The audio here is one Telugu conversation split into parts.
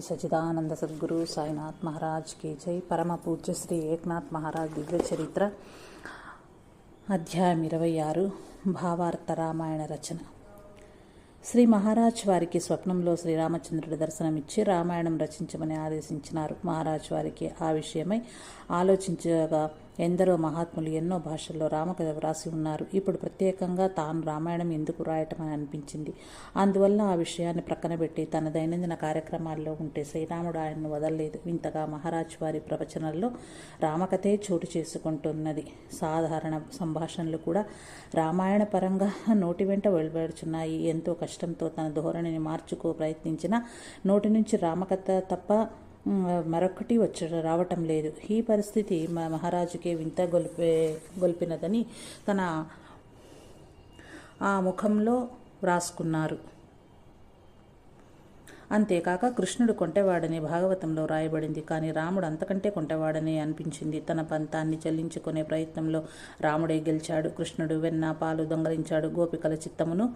శ్రీ సచిదానంద సద్గురు సాయినాథ్ మహారాజ్కి జై. పరమ పూజ్య శ్రీ ఏక్నాథ్ మహారాజ్ దివ్య చరిత్ర. అధ్యాయం ఇరవై ఆరు. భావార్థ రామాయణ రచన. శ్రీ మహారాజ్ వారికి స్వప్నంలో శ్రీరామచంద్రుడి దర్శనమిచ్చి రామాయణం రచించమని ఆదేశించినారు. మహారాజ్ వారికి ఆ విషయమై ఆలోచించగా ఎందరో మహాత్ములు ఎన్నో భాషల్లో రామకథ వ్రాసి ఉన్నారు. ఇప్పుడు ప్రత్యేకంగా తాను రామాయణం ఎందుకు రాయటం అని అనిపించింది. అందువల్ల ఆ విషయాన్ని ప్రక్కన పెట్టి తన దైనందిన కార్యక్రమాల్లో ఉంటే శ్రీరాముడు ఆయనను వదలలేదు. ఇంతగా మహారాజ్ వారి ప్రవచనాల్లో రామకథే చోటు చేసుకుంటున్నది. సాధారణ సంభాషణలు కూడా రామాయణ పరంగా నోటి వెంట వెలువడుచున్నాయి. ఎంతో కష్టంతో తన ధోరణిని మార్చుకో ప్రయత్నించిన నోటి నుంచి రామకథ తప్ప మరొకటి వచ్చ రావటం లేదు. ఈ పరిస్థితి మహారాజుకే వింత గొల్పే గొల్పినదని తన ఆ ముఖంలో వ్రాసుకున్నారు. అంతేకాక కృష్ణుడు కొంటెవాడని భాగవతంలో రాయబడింది. కానీ రాముడు అంతకంటే కొంటెవాడని అనిపించింది. తన పంతాన్ని చెల్లించుకునే ప్రయత్నంలో రాముడే గెలిచాడు. కృష్ణుడు వెన్న పాలు దొంగలించాడు. గోపికల చిత్తమును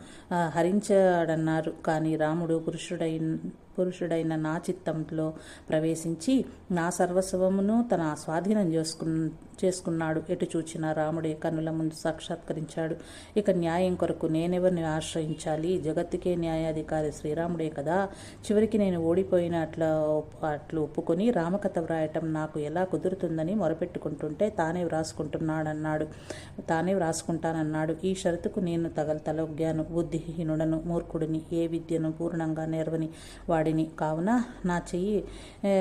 హరించాడన్నారు. కానీ రాముడు పురుషుడైన పురుషుడైన నా చిత్తంలో ప్రవేశించి నా సర్వస్వమును తన స్వాధీనం చేసుకు చేసుకున్నాడు. ఎటు చూచిన రాముడే కన్నుల ముందు సాక్షాత్కరించాడు. ఇక న్యాయం కొరకు నేనెవరిని ఆశ్రయించాలి? జగత్తుకే న్యాయాధికారి శ్రీరాముడే కదా. చివరికి నేను ఓడిపోయిన అట్లా అట్లు ఒప్పుకొని రామకథ వ్రాయటం నాకు ఎలా కుదురుతుందని మొరపెట్టుకుంటుంటే తానే వ్రాసుకుంటున్నాడన్నాడు. తానే వ్రాసుకుంటానన్నాడు. ఈ షరతుకు నేను తగల తలొగ్గాను. బుద్ధిహీనుడను మూర్ఖుడిని ఏ విద్యను పూర్ణంగా నేర్వని వాడిని. కావున నా చెయ్యి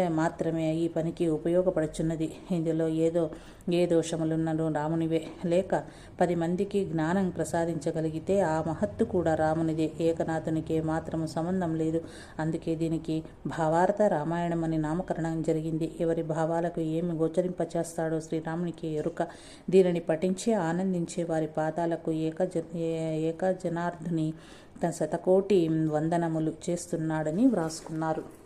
మాత్రమే ఈ పనికి ఉపయోగపడుచున్నది. ఇందులో ఏదో ఏ దోషములున్నను రామునివే. లేక పది మందికి జ్ఞానం ప్రసాదించగలిగితే ఆ మహత్తు కూడా రామునిదే. ఏకనాథునికి మాత్రము సంబంధం లేదు. అందుకే దీనికి భావార్థ రామాయణం అని నామకరణం జరిగింది. ఎవరి భావాలకు ఏమి గోచరింపచేస్తాడో శ్రీరామునికి ఎరుక. దీనిని పఠించి ఆనందించే వారి పాదాలకు ఏక ఏ- ఏక తన శతకోటి వందనములు చేస్తున్నాడని వ్రాసుకున్నారు.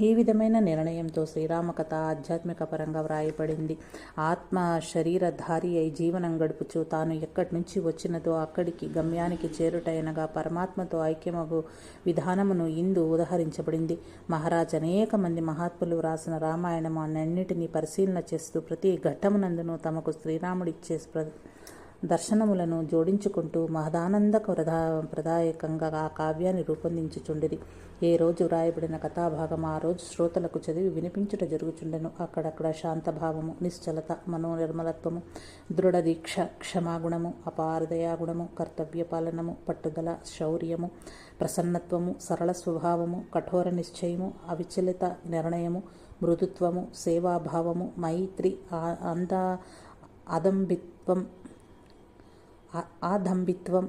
ఈ విధమైన నిర్ణయంతో శ్రీరామకథ ఆధ్యాత్మిక పరంగా వ్రాయబడింది. ఆత్మ శరీరధారి అయి జీవనం గడుపుచు తాను ఎక్కడి నుంచి వచ్చినదో అక్కడికి గమ్యానికి చేరుటైనగా పరమాత్మతో ఐక్యమగు విధానమును ఇందు ఉదహరించబడింది. మహారాజ్ అనేక మంది మహాత్ములు వ్రాసిన రామాయణం అన్నింటినీ పరిశీలన చేస్తూ ప్రతి ఘట్టమునందును తమకు శ్రీరాముడిచ్చే ప్ర దర్శనములను జోడించుకుంటూ మహదానంద ప్రదా ప్రదాయకంగా ఆ కావ్యాన్ని రూపొందించుచుండిరి. ఏ రోజు వ్రాయబడిన కథాభాగం ఆ రోజు శ్రోతలకు చదివి వినిపించుట జరుగుచుండెను. అక్కడక్కడ శాంతభావము నిశ్చలత మనోనిర్మలత్వము దృఢ దీక్ష క్షమాగుణము అపారదయాగుణము కర్తవ్య పాలనము పట్టుదల శౌర్యము ప్రసన్నత్వము సరళ స్వభావము కఠోర నిశ్చయము అవిచలిత నిర్ణయము మృదుత్వము సేవాభావము మైత్రి అంద అదంబిత్వం ఆ- ఆదంబిత్వం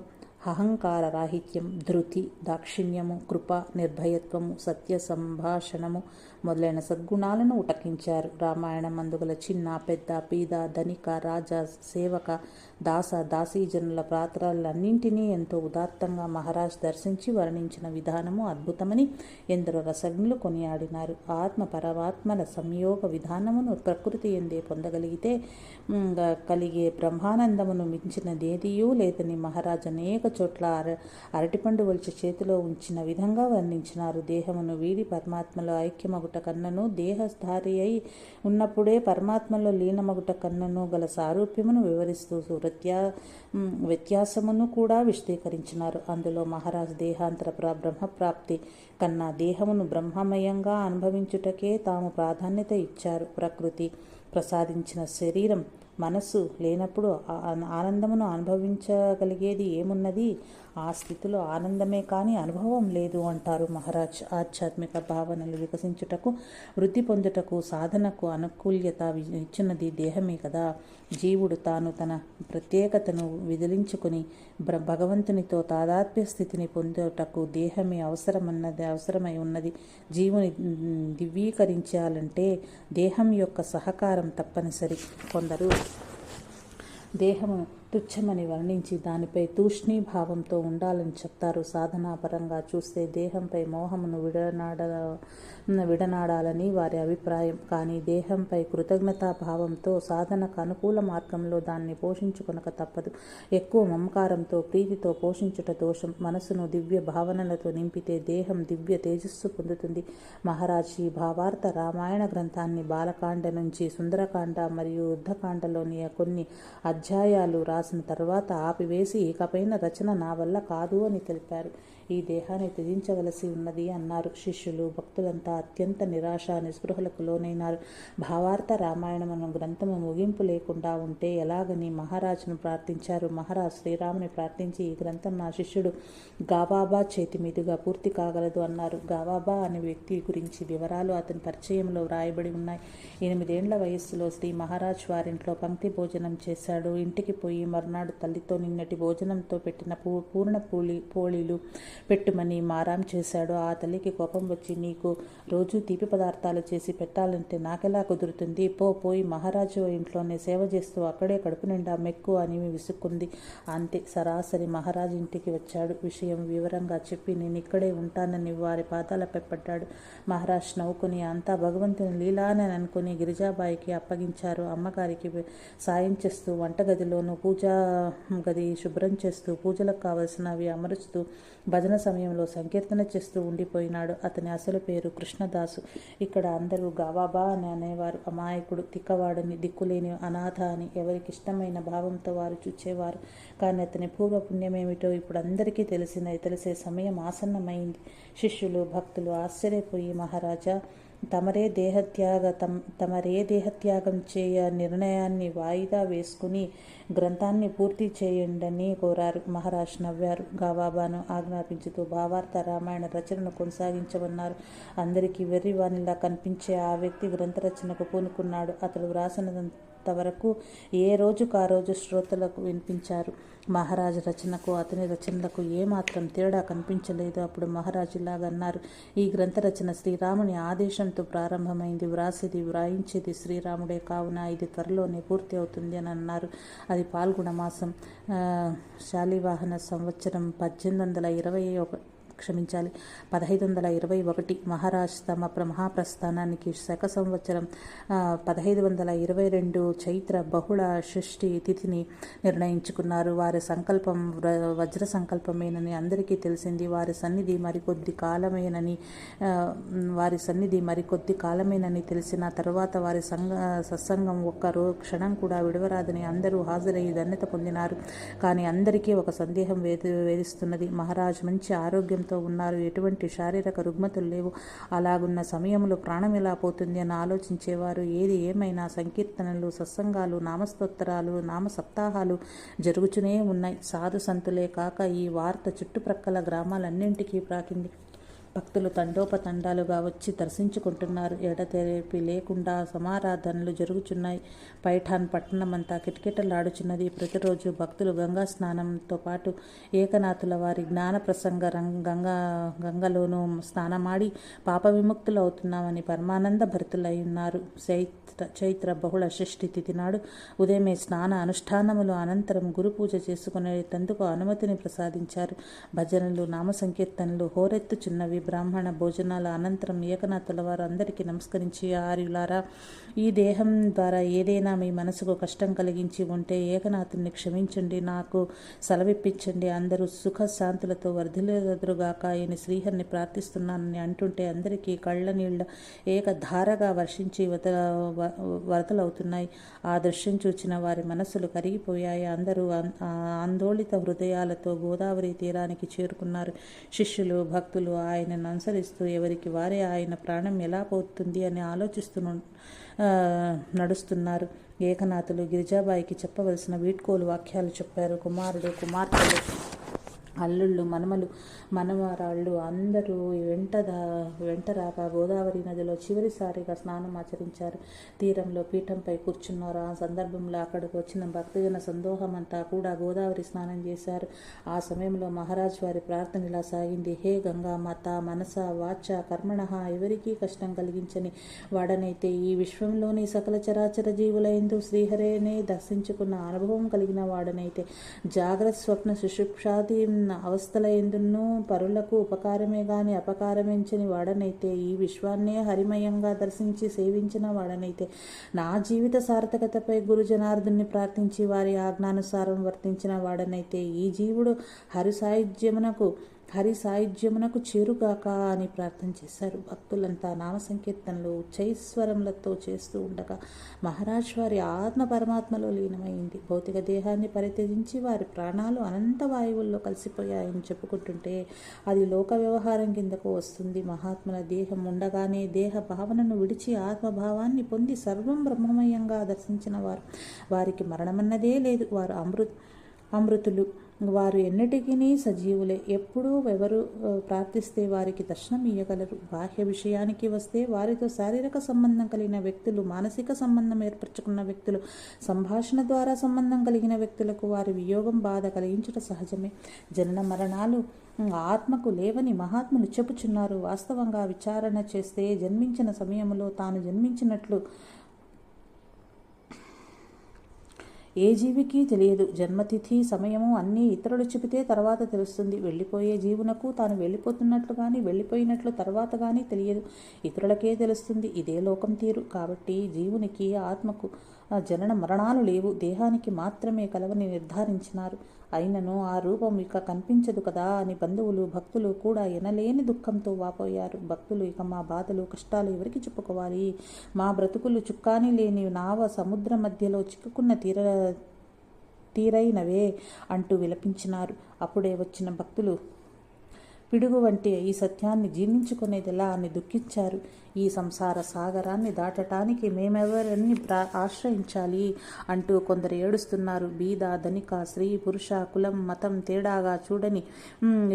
అహంకార రాహిత్యం ధృతి దాక్షిణ్యము కృప నిర్భయత్వము సత్య సంభాషణము మొదలైన సద్గుణాలను ఉటకించారు. రామాయణం అందుగల చిన్న పెద్ద పీద ధనిక రాజ సేవక దాస దాసీజనుల పాత్రలన్నింటినీ ఎంతో ఉదాత్తంగా మహారాజ్ దర్శించి వర్ణించిన విధానము అద్భుతమని ఎందరో రసజ్ఞులు కొనియాడినారు. ఆత్మ పరమాత్మల సంయోగ విధానమును ప్రకృతి ఎందే పొందగలిగితే కలిగే బ్రహ్మానందమును మించినదేదియూ లేదని మహారాజ్ అనేక చోట్ల అర అరటిపండు వలిచి చేతిలో ఉంచిన విధంగా వర్ణించినారు. దేహమును వీడి పరమాత్మలో లీనమగుట కన్నను దేహధారి అయి ఉన్నప్పుడే పరమాత్మలో లీనమగుట కన్నను గల సారూప్యమును వివరిస్తూ వ్యత్యా వ్యత్యాసమును కూడా విశదీకరించినారు. అందులో మహారాజ్ దేహాంతర బ్రహ్మ బ్రహ్మప్రాప్తి కన్నా దేహమును బ్రహ్మమయంగా అనుభవించుటకే తాము ప్రాధాన్యత ఇచ్చారు. ప్రకృతి ప్రసాదించిన శరీరం మనస్సు లేనప్పుడు ఆనందమును అనుభవించగలిగేది ఏమున్నది? ఆ స్థితిలో ఆనందమే కానీ అనుభవం లేదు అంటారు మహారాజ్. ఆధ్యాత్మిక భావనలు వికసించుటకు వృద్ధి పొందుటకు సాధనకు అనుకూల్యత ఇచ్చినది దేహమే కదా. జీవుడు తాను తన ప్రత్యేకతను విదిలించుకుని బ్ర భగవంతునితో తాదాత్మ్య స్థితిని పొందుటకు దేహమే అవసరమన్నది అవసరమై ఉన్నది. జీవుని దివ్యీకరించాలంటే దేహం యొక్క సహకారం తప్పనిసరి. కొందరు దేహము తుచ్చమని వర్ణించి దానిపై తూష్ణీభావంతో ఉండాలని చెప్తారు. సాధనాపరంగా చూస్తే దేహంపై మోహమును విడనాడ విడనాడాలని వారి అభిప్రాయం. కానీ దేహంపై కృతజ్ఞతాభావంతో సాధనకు అనుకూల మార్గంలో దాన్ని పోషించుకొనక తప్పదు. ఎక్కువ మమకారంతో ప్రీతితో పోషించుట దోషం. మనసును దివ్య భావనలతో నింపితే దేహం దివ్య తేజస్సు పొందుతుంది. మహారాజ్ ఈ భావార్థ రామాయణ గ్రంథాన్ని బాలకాండ నుంచి సుందరకాండ మరియు యుద్ధకాండలోని కొన్ని అధ్యాయాలు రాసిన తర్వాత ఆపివేసి ఇకపైన రచన నా వల్ల కాదు అని తెలిపారు. ఈ దేహాన్ని త్యజించవలసి ఉన్నది అన్నారు. శిష్యులు భక్తులంతా అత్యంత నిరాశ నిస్పృహలకు లోనైనారు. భావార్థ రామాయణం గ్రంథము ముగింపు లేకుండా ఉంటే ఎలాగని మహారాజును ప్రార్థించారు. మహారాజ్ శ్రీరాముని ప్రార్థించి ఈ గ్రంథం నా శిష్యుడు గావాబా చేతి మీదుగా పూర్తి కాగలదు అన్నారు. గావాబా అనే వ్యక్తి గురించి వివరాలు అతని పరిచయంలో వ్రాయబడి ఉన్నాయి. ఎనిమిదేండ్ల వయస్సులో శ్రీ మహారాజ్ వారింట్లో పంక్తి భోజనం చేశాడు. ఇంటికి పోయి మర్నాడు తల్లితో నిన్నటి భోజనంతో పెట్టిన పూ పూర్ణ పూలి పోళీలు పెట్టుమని మారాం చేశాడు. ఆ తల్లికి కోపం వచ్చి నీకు రోజు తీపి పదార్థాలు చేసి పెట్టాలంటే నాకెలా కుదురుతుంది? పో పోయి మహారాజు ఇంట్లోనే సేవ చేస్తూ అక్కడే కడుపు నిండా మెక్కు అని విసుక్కుంది. అంతే సరాసరి మహారాజు ఇంటికి వచ్చాడు. విషయం వివరంగా చెప్పి నేను ఇక్కడే ఉంటానని వారి పాదాలపై పడ్డాడు. మహారాజ్ నవ్వుకుని అంతా భగవంతుని లీలానే అనుకుని గిరిజాబాయికి అప్పగించారు. అమ్మగారికి సాయం చేస్తూ వంటగదిలోనూ పూజా గది శుభ్రం చేస్తూ పూజలకు కావలసినవి అమరుస్తూ భజన సమయంలో సంకీర్తన చేస్తూ ఉండిపోయినాడు. అతని అసలు పేరు కృష్ణదాసు. ఇక్కడ అందరూ గావాబా అని అనేవారు. అమాయకుడు తిక్కవాడని దిక్కులేని అనాథ అని ఎవరికి ఇష్టమైన భావంతో వారు చూచేవారు. కానీ అతని పూర్వ పుణ్యమేమిటో ఇప్పుడు అందరికీ తెలిసిన తెలిసే సమయం ఆసన్నమైంది. శిష్యులు భక్తులు ఆశ్చర్యపోయి మహారాజా తమరే దేహత్యాగ తమ తమరే దేహత్యాగం చేయ నిర్ణయాన్ని వాయిదా వేసుకుని గ్రంథాన్ని పూర్తి చేయండని కోరారు మహారాజ్ నవ్వారు. గావాబాను ఆజ్ఞాపించుతూ భావార్థ రామాయణ రచనను కొనసాగించమన్నారు. అందరికీ వెర్రివానిలా కనిపించే ఆ వ్యక్తి గ్రంథ రచనకు పూనుకున్నాడు. అతడు వ్రాసిన వరకు ఏ రోజుకు ఆ రోజు శ్రోతలకు వినిపించారు? మహారాజు రచనకు అతని రచనలకు ఏమాత్రం తేడా కనిపించలేదు. అప్పుడు మహారాజు ఇలాగన్నారు. ఈ గ్రంథ రచన శ్రీరాముని ఆదేశంతో ప్రారంభమైంది. వ్రాసేది వ్రాయించేది శ్రీరాముడే కావున ఇది త్వరలోనే పూర్తి అవుతుంది అని అన్నారు. అది పాల్గొన మాసం. శాలివాహన సంవత్సరం పద్దెనిమిది వందల ఇరవై ఒక క్షమించాలి. పదహైదు వందల ఇరవై ఒకటి మహారాజ్ తమ మహాప్రస్థానానికి శక సంవత్సరం పదహైదు వందల ఇరవై రెండు చైత్ర బహుళ షష్ఠి తిథిని నిర్ణయించుకున్నారు. వారి సంకల్పం వ్ర- వజ్ర సంకల్పమేనని అందరికీ తెలిసింది. వారి సన్నిధి మరికొద్ది కాలమేనని వారి సన్నిధి మరికొద్ది కాలమేనని తెలిసిన తర్వాత వారి సంఘ సత్సంగం ఒక్కరో క్షణం కూడా విడవరాదని అందరూ హాజరయ్యి ధన్యత పొందినారు. కానీ అందరికీ ఒక సందేహం వేధ వేధిస్తున్నది. మహారాజ్ మంచి ఆరోగ్యంతో ఉన్నారు. ఎటువంటి శారీరక రుగ్మతులు లేవు. అలాగున్న సమయంలో ప్రాణం ఎలా పోతుంది అని ఆలోచించేవారు. ఏది ఏమైనా సంకీర్తనలు సత్సంగాలు నామస్తోత్తరాలు నామ సప్తాహాలు జరుగుతూనే ఉన్నాయి. సాధు సంతులే కాక ఈ వార్త చుట్టుప్రక్కల గ్రామాలన్నింటికీ ప్రాకింది. భక్తులు తండోపతండాలుగా వచ్చి దర్శించుకుంటున్నారు. ఎడతెరిపి లేకుండా సమారాధనలు జరుగుచున్నాయి. పైఠాన్ పట్టణమంతా కిటకిటలాడుచున్నది. ప్రతిరోజు భక్తులు గంగా స్నానంతో పాటు ఏకనాథుల వారి జ్ఞాన ప్రసంగ గంగా గంగలోనూ స్నానమాడి పాప విముక్తులు అవుతున్నామని పరమానంద భరితులై ఉన్నారు. చైత్ర చైత్ర బహుళ షష్ఠి తిథి నాడు ఉదయమే స్నాన అనుష్ఠానములు అనంతరం గురు పూజ చేసుకునేటందుకు అనుమతిని ప్రసాదించారు. భజనలు నామ సంకీర్తనలు హోరెత్తుచున్నవి. బ్రాహ్మణ భోజనాల అనంతరం ఏకనాథుల వారు అందరికీ నమస్కరించి ఆర్యులారా ఈ దేహం ద్వారా ఏదైనా మీ మనసుకు కష్టం కలిగించి ఉంటే ఏకనాథుని క్షమించండి నాకు సెలవిప్పించండి. అందరూ సుఖ శాంతులతో వర్ధిలేదురుగాక ఆయన శ్రీహరిని ప్రార్థిస్తున్నానని అంటుంటే అందరికీ కళ్ళ నీళ్ళ ఏకధారగా వర్షించి వత వ- వరదలవుతున్నాయి. ఆ దృశ్యం చూచిన వారి మనసులు కరిగిపోయాయి. అందరూ ఆందోళిత హృదయాలతో గోదావరి తీరానికి చేరుకున్నారు. శిష్యులు భక్తులు ఆయన ఆయనను అనుసరిస్తూ ఎవరికి వారే ఆయన ప్రాణం ఎలా పోతుంది అని ఆలోచిస్తూ నడుస్తున్నారు. ఏకనాథులు గిరిజాబాయికి చెప్పవలసిన వీడ్కోలు వాక్యాలు చెప్పారు కుమారుడు కుమార్తెలు. అల్లుళ్ళు మనమలు మనమరాళ్ళు అందరూ వెంటదా వెంటరాక గోదావరి నదిలో చివరిసారిగా స్నానం ఆచరించారు. తీరంలో పీఠంపై కూర్చున్నారు. ఆ సందర్భంలో అక్కడికి వచ్చిన భక్తజన సందోహమంతా కూడా గోదావరి స్నానం చేశారు. ఆ సమయంలో మహారాజ్ వారి ప్రార్థన ఇలా సాగింది. హే గంగా మాత మనస వాచ కర్మణ ఎవరికీ కష్టం కలిగించని వాడనైతే ఈ విశ్వంలోని సకల చరాచర జీవుల ఎందు శ్రీహరేనే దర్శించుకున్న అనుభవం కలిగిన వాడనైతే జాగ్రత్త స్వప్న సుషుప్షాది అవస్థల ఎందున్నూ పరులకు ఉపకారమే గాని అపకారమించని వాడనైతే ఈ విశ్వాన్నే హరిమయంగా దర్శించి సేవించిన వాడనైతే నా జీవిత సార్థకతపై గురు జనార్దుని ప్రార్థించి వారి ఆజ్ఞానుసారం వర్తించిన వాడనైతే ఈ జీవుడు హరి సాయుధ్యమునకు హరి సాయుధ్యమునకు చేరుగాక అని ప్రార్థన చేశారు. భక్తులంతా నామ సంకీర్తనలు ఉచ్చైస్వరములతో చేస్తూ ఉండగా మహారాజ్ వారి ఆత్మ పరమాత్మలో లీనమైంది. భౌతిక దేహాన్ని పరిత్యజించి వారి ప్రాణాలు అనంత వాయువుల్లో కలిసిపోయాయని చెప్పుకుంటుంటే అది లోక వ్యవహారం కిందకు వస్తుంది. మహాత్ముల దేహం ఉండగానే దేహ భావనను విడిచి ఆత్మభావాన్ని పొంది సర్వం బ్రహ్మమయంగా దర్శించిన వారు. వారికి మరణమన్నదే లేదు. వారు అమృత్ అమృతులు వారు ఎన్నటికీ సజీవులే. ఎప్పుడూ ఎవరు ప్రార్థిస్తే వారికి దర్శనం ఇయ్యగలరు. బాహ్య విషయానికి వస్తే వారితో శారీరక సంబంధం కలిగిన వ్యక్తులు మానసిక సంబంధం ఏర్పరచుకున్న వ్యక్తులు సంభాషణ ద్వారా సంబంధం కలిగిన వ్యక్తులకు వారి వియోగం బాధ కలిగించుట సహజమే. జనన మరణాలు ఆత్మకు లేవని మహాత్ములు చెప్పుచున్నారు. వాస్తవంగా విచారణ చేస్తే జన్మించిన సమయంలో తాను జన్మించినట్లు ఏ జీవికి తెలియదు. జన్మతిథి సమయము అన్నీ ఇతరులు చెబితే తర్వాత తెలుస్తుంది. వెళ్ళిపోయే జీవునకు తాను వెళ్ళిపోతున్నట్లు కానీ వెళ్ళిపోయినట్లు తర్వాత కానీ తెలియదు. ఇతరులకే తెలుస్తుంది. ఇదే లోకం తీరు. కాబట్టి జీవునికి ఆత్మకు జనన మరణాలు లేవు. దేహానికి మాత్రమే కలవని నిర్ధారించినారు. అయినను ఆ రూపం ఇక కనిపించదు కదా అని బంధువులు భక్తులు కూడా ఎనలేని దుఃఖంతో వాపోయారు. భక్తులు ఇక మా బాధలు కష్టాలు ఎవరికి చెప్పుకోవాలి? మా బ్రతుకులు చుక్కాని లేని నావ సముద్ర మధ్యలో చిక్కుకున్న తీర తీరైనవే అంటూ విలపించినారు. అప్పుడే వచ్చిన భక్తులు పిడుగు వంటి ఈ సత్యాన్ని జీర్ణించుకునేదిలా అని దుఃఖించారు. ఈ సంసార సాగరాన్ని దాటటానికి మేమెవరిని ప్రా ఆశ్రయించాలి? అంటూ కొందరు ఏడుస్తున్నారు. బీద ధనిక స్త్రీ పురుష కులం మతం తేడాగా చూడని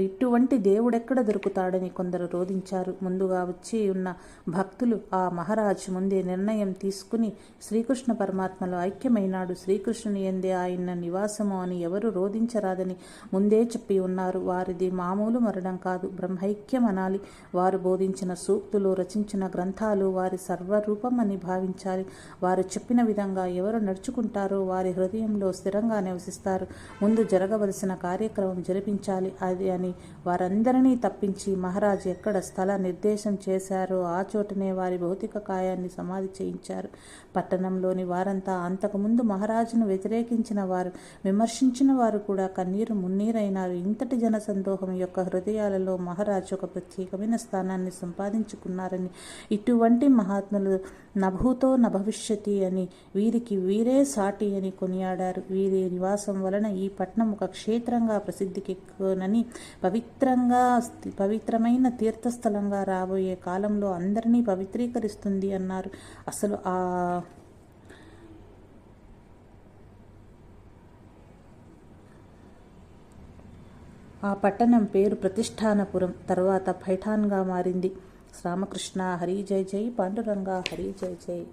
ఇటువంటి దేవుడెక్కడ దొరుకుతాడని కొందరు రోధించారు. ముందుగా వచ్చి ఉన్న భక్తులు ఆ మహారాజ్ ముందే నిర్ణయం తీసుకుని శ్రీకృష్ణ పరమాత్మలో ఐక్యమైనాడు. శ్రీకృష్ణుని ఎందే ఆయన నివాసము అని ఎవరు రోధించరాదని ముందే చెప్పి ఉన్నారు. వారిది మామూలు మరణం కాదు. బ్రహ్మైక్యం అనాలి వారు బోధించిన సూక్తులు రచించిన గ్రంథాలు వారి సర్వరూపం అని భావించాలి. వారు చెప్పిన విధంగా ఎవరు నడుచుకుంటారో వారి హృదయంలో స్థిరంగా నివసిస్తారు. ముందు జరగవలసిన కార్యక్రమం జరిపించాలి. అది అని వారందరినీ తప్పించి మహారాజు ఎక్కడ స్థల నిర్దేశం చేశారో ఆ చోటనే వారి భౌతిక కాయాన్ని సమాధి చేయించారు. పట్టణంలోని వారంతా అంతకుముందు మహారాజును వ్యతిరేకించిన వారు విమర్శించిన వారు కూడా కన్నీరు మున్నీరైనారు. ఇంతటి జనసందోహం యొక్క హృదయాల హృదయాలలో మహారాజు ఒక ప్రత్యేకమైన స్థానాన్ని సంపాదించుకున్నారని ఇటువంటి మహాత్ములు నభూతో నభవిష్యతి అని వీరికి వీరే సాటి అని కొనియాడారు. వీరి నివాసం వలన ఈ పట్నం ఒక క్షేత్రంగా ప్రసిద్ధికెక్కునని పవిత్రంగా పవిత్రమైన తీర్థస్థలంగా రాబోయే కాలంలో అందరినీ పవిత్రీకరిస్తుంది అన్నారు. అసలు ఆ ఆ పట్టణం పేరు ప్రతిష్టానపురం తర్వాత పైఠాన్గా మారింది. రామకృష్ణ హరి జై జై పాండురంగ హరి జై జై.